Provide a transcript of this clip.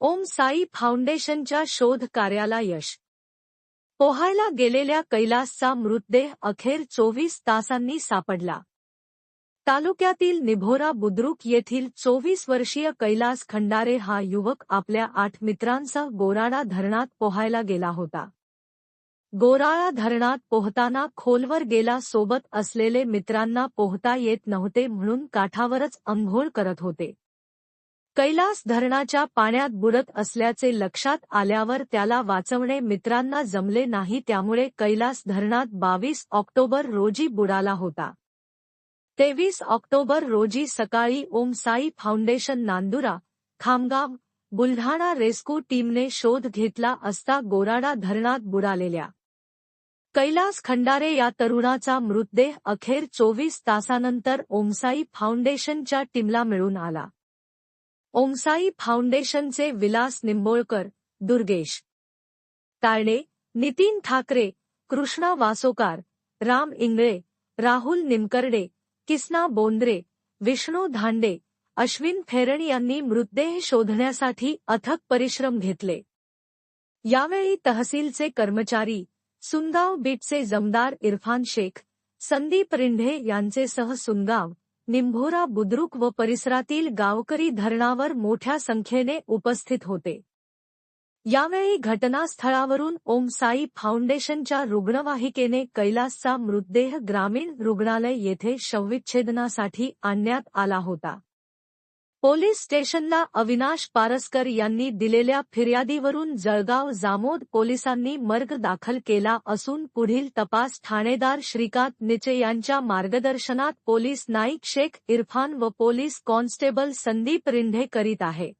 ओम साई फाउंडेशनच्या शोध कार्याला यश पोहायला गेलेल्या कैलासचा मृतदेह अखेर चोवीस तासांनी सापडला. तालुक्यातील निभोरा बुद्रुक येथील चोवीस वर्षीय कैलास खंडारे हा युवक आपल्या आठ मित्रांसह गोराडा धरणात पोहायला गेला होता. गोराळा धरणात पोहताना खोलवर गेला सोबत असलेले मित्रांना पोहता येत नव्हते म्हणून काठावरच अंघोळ करत होते. कैलास धरणाच्या पाण्यात बुडत असल्याचे लक्षात आल्यावर त्याला वाचवणे मित्रांना जमले नाही त्यामुळे कैलास धरणात बावीस ऑक्टोबर रोजी बुडाला होता. तेवीस ऑक्टोबर रोजी सकाळी ओम साई फाउंडेशन नांदुरा खामगाव बुलढाणा रेस्क्यू टीमने शोध घेतला असता गोराडा धरणात बुडालेल्या. कैलास खंडारे या तरुणाचा मृतदेह अखेर चोवीस तासानंतर ओमसाई फाउंडेशनच्या टीमला मिळून आला. ओमसाई फाउंडेशनचे विलास निंबोळकर दुर्गेश. ताळणे नितीन ठाकरे, कृष्णा वासोकार, राम इंगळे, राहुल निमकर्डे, किसना बोंद्रे, विष्णू धांडे, अश्विन फेरण यांनी मृतदेह शोधण्यासाठी अथक परिश्रम घेतले. यावेळी तहसीलचे कर्मचारी, सुनगाव बीटचे जमदार इरफान शेख, संदीप रिंढे यांचे सह सुनगाव निंभोरा बुद्रुक व परिसरातील गावकरी धरणावर मोठ्या संख्येने उपस्थित होते. यावेळी घटनास्थळावरून ओम साई फाउंडेशनच्या रुग्णवाहिकेने कैलासचा मृतदेह ग्रामीण रुग्णालय येथे शवविच्छेदनासाठी आणण्यात आला होता. पोलीस स्टेशनला अविनाश पारसकर यांनी दिलेल्या फिर्यादीवरून जळगाव जामोद पोलिसांनी मर्ग दाखल केला असून पुढील तपास ठाणेदार श्रीकांत निचे यांच्या मार्गदर्शनात पोलीस नाईक शेख इरफान व पोलीस कॉन्स्टेबल संदीप रिंढे करीत आहे.